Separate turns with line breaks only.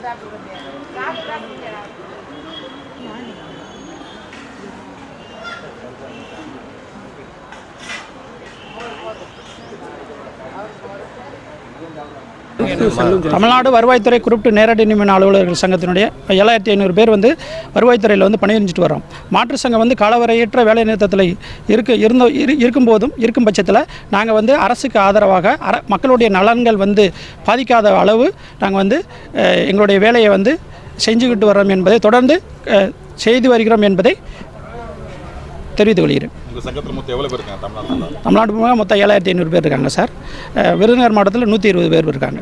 www.mulherada.com.br Tamil Nadu வருவாய்த்துறை குறிப்பிட்டு நேரடி நியமன அலுவலர்கள் சங்கத்தினுடைய ஏழாயிரத்தி ஐநூறு பேர் வந்து வருவாய்த்துறையில் வந்து பணிபுரிஞ்சிட்டு வரோம் மாற்று சங்கம் வந்து காலவரையற்ற வேலை நிறுத்தத்தில் இருக்க இருந்த இரு இருக்கும்போதும் இருக்கும் பட்சத்தில் நாங்கள் வந்து அரசுக்கு ஆதரவாக அர மக்களுடைய நலன்கள் வந்து பாதிக்காத அளவு நாங்கள் வந்து எங்களுடைய வேலையை வந்து செஞ்சுக்கிட்டு வரோம் என்பதை தொடர்ந்து செய்து வருகிறோம் என்பதை தெரிவித்துக் கொள்கிறேன் தமிழ்நாடு மொத்தம் ஏழாயிரத்தி ஐநூறு பேர் இருக்காங்க சார். விருதுநகர் மாவட்டத்தில் நூற்றி இருபது பேர் இருக்காங்க.